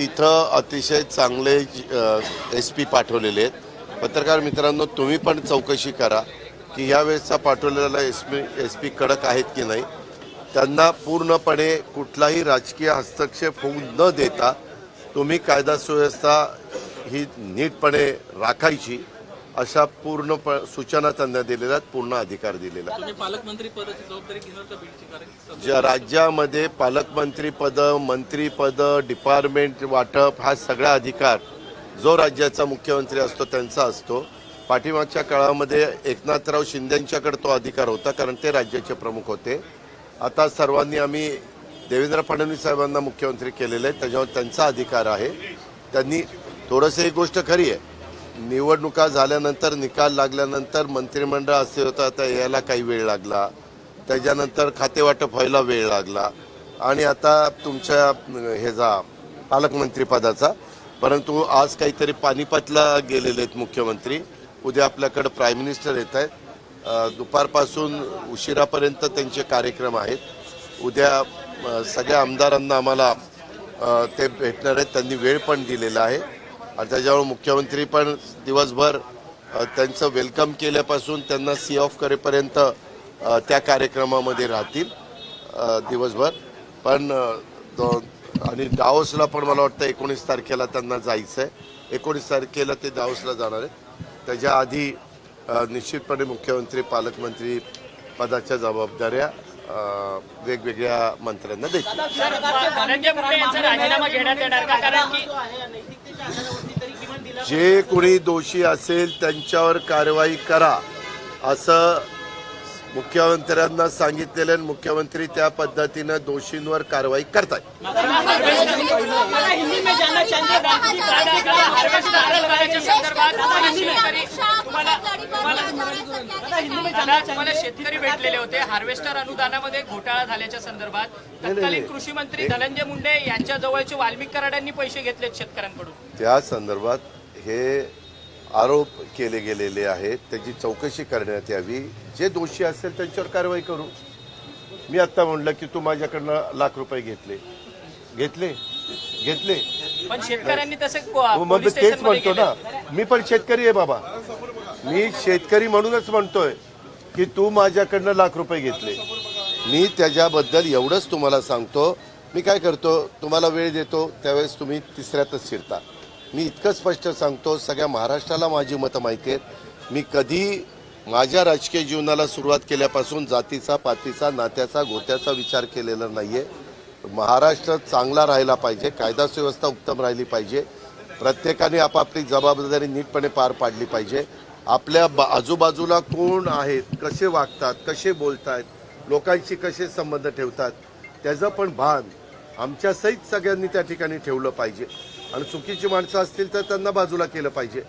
तिथं अतिशय चांगले एस पी पाठवलेले आहेत. पत्रकार मित्रांनो तुम्ही पण चौकशी करा की ह्यावेळेसचा पाठवलेला एस पी एस पी कडक आहेत की नाही. त्यांना पूर्णपणे कुठलाही राजकीय हस्तक्षेप होऊ न देता तुम्ही कायदा सुव्यवस्था ही नीटपणे राखायची. अशा पूर्ण प- सूचना त्यांना दिलेल्या आहेत पूर्ण अधिकार दिलेला ज्या राज्यामध्ये पालकमंत्री पद मंत्री पद डिपार्टमेंट वाटप हा सगळा अधिकार जो राज्याचा मुख्यमंत्री असतो त्यांचा असतो. पाठीमागच्या काळामध्ये एकनाथराव शिंदेंच्याकडे तो अधिकार होता कारण ते राज्याचे प्रमुख होते. आता सर्वांनी आम्ही देवेंद्र फडणवीस साहेबांना मुख्यमंत्री केलेले आहे त्याच्यावर त्यांचा अधिकार आहे. त्यांनी थोडंसं ही गोष्ट खरी आहे. निवडणुका झाल्यानंतर निकाल लागल्यानंतर मंत्रिमंडळ असे होतं आता यायला काही वेळ लागला. त्याच्यानंतर खातेवाटप व्हायला वेळ लागला. आणि आता तुमच्या ह्याचा पालकमंत्रीपदाचा परंतु आज काहीतरी पानिपतला गेलेले आहेत मुख्यमंत्री. उद्या आपल्याकडे प्राईम मिनिस्टर येत आहेत. दुपारपासून उशिरापर्यंत त्यांचे कार्यक्रम आहेत. उद्या सगळ्या आमदारांना आम्हाला ते भेटणार आहेत. त्यांनी वेळ पण दिलेला आहे. आणि त्याच्यामुळे मुख्यमंत्री पण दिवसभर त्यांचं वेलकम केल्यापासून त्यांना सी ऑफ करेपर्यंत त्या कार्यक्रमामध्ये राहतील दिवसभर. पण आणि डाओसला पण मला वाटतं एकोणीस तारखेला त्यांना जायचं आहे एकोणीस तारखेला ते डाओसला जाणार आहे त्याच्या आधी निश्चितपणे मुख्यमंत्री पालकमंत्री पदाच्या जबाबदाऱ्या वेगवेगळ्या मंत्र्यांना देतील. जे कोणी दोषी असेल त्यांच्यावर कारवाई करा असं मुख्यमंत्र्यांना सांगितलेलं आहे. मुख्यमंत्री त्या पद्धतीनं दोषींवर कारवाई करतात शेतकरी भेटलेले होते. हार्वेस्टर अनुदानामध्ये घोटाळा झाल्याच्या संदर्भात तत्कालीन कृषी मंत्री धनंजय मुंडे यांच्या जवळचे वाल्मिक कराडांनी पैसे घेतलेत शेतकऱ्यांकडून. त्या संदर्भात हे आरोप केले गेलेले आहेत त्याची चौकशी करण्यात यावी. जे दोषी असेल त्यांच्यावर कारवाई करू. मी आत्ता म्हणलं की तू माझ्याकडनं लाख रुपये घेतले. घेतले? घेतले? पण शेतकऱ्यांनी तसे मग तेच म्हणतो ना. मी पण शेतकरी आहे बाबा. मी शेतकरी म्हणूनच म्हणतोय की तू माझ्याकडनं लाख रुपये घेतले. मी त्याच्याबद्दल एवढंच तुम्हाला सांगतो. मी काय करतो? तुम्हाला वेळ देतो त्यावेळेस तुम्ही तिसऱ्यातच शिरता. मी इतकं स्पष्ट सांगतो सगळ्या महाराष्ट्राला माझी मतं माहिती आहेत. मी कधी माझ्या राजकीय जीवनाला सुरुवात केल्यापासून जातीचा पातीचा नात्याचा गोत्याचा विचार केलेला नाही आहे महाराष्ट्र चांगला राहिला पाहिजे कायदा सुव्यवस्था उत्तम राहिली पाहिजे. प्रत्येकाने आपापली जबाबदारी नीटपणे पार पाडली पाहिजे. आपल्या बा- आजूबाजूला कोण आहेत कसे वागतात कसे बोलतात लोकांशी कसे संबंध ठेवतात त्याचं पण भान आमच्या सहित सगळ्यांनी त्या ठिकाणी ठेवलं पाहिजे. आणि चुकीची माणसं असतील तर त्यांना बाजूला केलं पाहिजे.